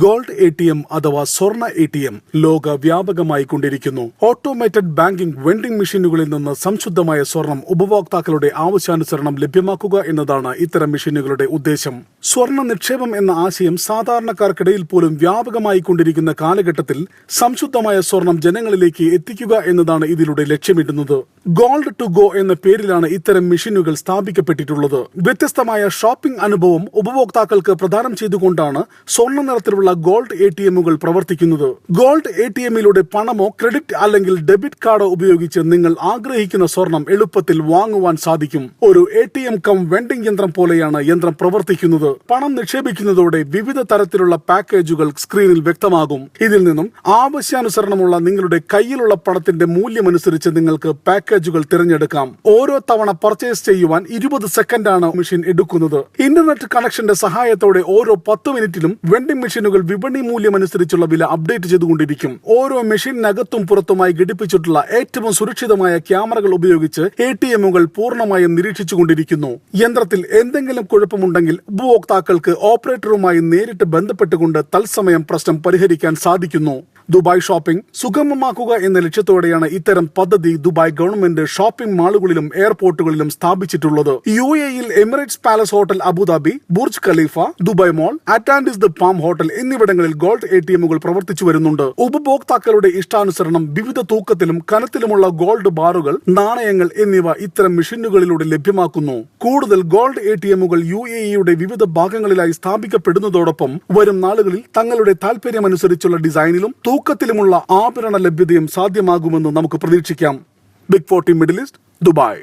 Gold A T M അഥവാ സ്വർണ A T M ലോക വ്യാപകമായി കൊണ്ടിരിക്കുന്നു. ഓട്ടോമേറ്റഡ് ബാങ്കിംഗ് വെൻഡിംഗ് മെഷീനുകളിൽ നിന്ന് സംശുദ്ധമായ സ്വർണം ഉപഭോക്താക്കളുടെ ആവശ്യാനുസരണം ലഭ്യമാക്കുക എന്നതാണ് ഇത്തരം മെഷീനുകളുടെ ഉദ്ദേശം. സ്വർണ നിക്ഷേപം എന്ന ആശയം സാധാരണക്കാർക്കിടയിൽ പോലും വ്യാപകമായി കൊണ്ടിരിക്കുന്ന കാലഘട്ടത്തിൽ സംശുദ്ധമായ സ്വർണം ജനങ്ങളിലേക്ക് എത്തിക്കുക എന്നതാണ് ഇതിലൂടെ ലക്ഷ്യമിടുന്നത്. ഗോൾഡ് ടു ഗോ എന്ന പേരിലാണ് ഇത്തരം മെഷീനുകൾ സ്ഥാപിക്കപ്പെട്ടിട്ടുള്ളത്. വ്യത്യസ്തമായ ഷോപ്പിംഗ് അനുഭവം ഉപഭോക്താക്കൾക്ക് പ്രദാനം ചെയ്തുകൊണ്ടാണ് സ്വർണ നിറത്തിലുള്ള ഗോൾഡ് എ ടി എമ്മുകൾ പ്രവർത്തിക്കുന്നത്. ഗോൾഡ് എ ടി എമ്മിലൂടെ പണമോ ക്രെഡിറ്റ് അല്ലെങ്കിൽ ഡെബിറ്റ് കാർഡോ ഉപയോഗിച്ച് നിങ്ങൾ ആഗ്രഹിക്കുന്ന സ്വർണം എളുപ്പത്തിൽ വാങ്ങുവാൻ സാധിക്കും. ഒരു A T M cum vending യന്ത്രം പോലെയാണ് യന്ത്രം പ്രവർത്തിക്കുന്നത്. പണം നിക്ഷേപിക്കുന്നതോടെ വിവിധ തരത്തിലുള്ള പാക്കേജുകൾ സ്ക്രീനിൽ വ്യക്തമാകും. ഇതിൽ നിന്നും ആവശ്യാനുസരണമുള്ള നിങ്ങളുടെ കയ്യിലുള്ള പണത്തിന്റെ മൂല്യമനുസരിച്ച് നിങ്ങൾക്ക് പാക്കേജുകൾ തിരഞ്ഞെടുക്കാം. ഓരോ തവണ പർച്ചേസ് ചെയ്യുവാൻ ഇരുപത് സെക്കൻഡാണ് മെഷീൻ എടുക്കുന്നത്. ഇന്റർനെറ്റ് കണക്ഷന്റെ സഹായത്തോടെ ഓരോ പത്ത് മിനിറ്റിലും വെൻഡിംഗ് മെഷീനുകൾ വിപണി മൂല്യമനുസരിച്ചുള്ള വില അപ്ഡേറ്റ് ചെയ്തുകൊണ്ടിരിക്കും. ഓരോ മെഷീനകത്തും പുറത്തുമായി ഘടിപ്പിച്ചിട്ടുള്ള ഏറ്റവും സുരക്ഷിതമായ ക്യാമറകൾ ഉപയോഗിച്ച് എ ടി എമ്മുകൾ പൂർണമായും നിരീക്ഷിച്ചുകൊണ്ടിരിക്കുന്നു. യന്ത്രത്തിൽ എന്തെങ്കിലും കുഴപ്പമുണ്ടെങ്കിൽ ഉപഭോക്താക്കൾക്ക് ഓപ്പറേറ്ററുമായി നേരിട്ട് ബന്ധപ്പെട്ടുകൊണ്ട് തത്സമയം പ്രശ്നം പരിഹരിക്കാൻ സാധിക്കുന്നു. ദുബായ് ഷോപ്പിംഗ് സുഗമമാക്കുക എന്ന ലക്ഷ്യത്തോടെയാണ് ഇത്തരം പദ്ധതി ദുബായ് ഗവൺമെന്റ് ഷോപ്പിംഗ് മാളുകളിലും എയർപോർട്ടുകളിലും സ്ഥാപിച്ചിട്ടുള്ളത്. യു എയിൽ Emirates palace hotel Abu Dhabi Burj Khalifa Dubai mall Atlantis the palm hotel എന്നിവിടങ്ങളിൽ ഗോൾഡ് എ ടി എമ്മുകൾ പ്രവർത്തിച്ചു വരുന്നുണ്ട്. ഉപഭോക്താക്കളുടെ ഇഷ്ടാനുസരണം വിവിധ തൂക്കത്തിലും കനത്തിലുമുള്ള ഗോൾഡ് ബാറുകൾ നാണയങ്ങൾ എന്നിവ ഇത്തരം മെഷീനുകളിലൂടെ ലഭ്യമാക്കുന്നു. കൂടുതൽ ഗോൾഡ് എ ടി എമ്മുകൾ യു എ ഇയുടെ വിവിധ ഭാഗങ്ങളിലായി സ്ഥാപിക്കപ്പെടുന്നതോടൊപ്പം വരും നാളുകളിൽ തങ്ങളുടെ താൽപര്യമനുസരിച്ചുള്ള ഡിസൈനിലും തൂക്കത്തിലുമുള്ള ആഭരണ ലഭ്യതയും സാധ്യമാകുമെന്ന് നമുക്ക് പ്രതീക്ഷിക്കാം. Big forty middle east Dubai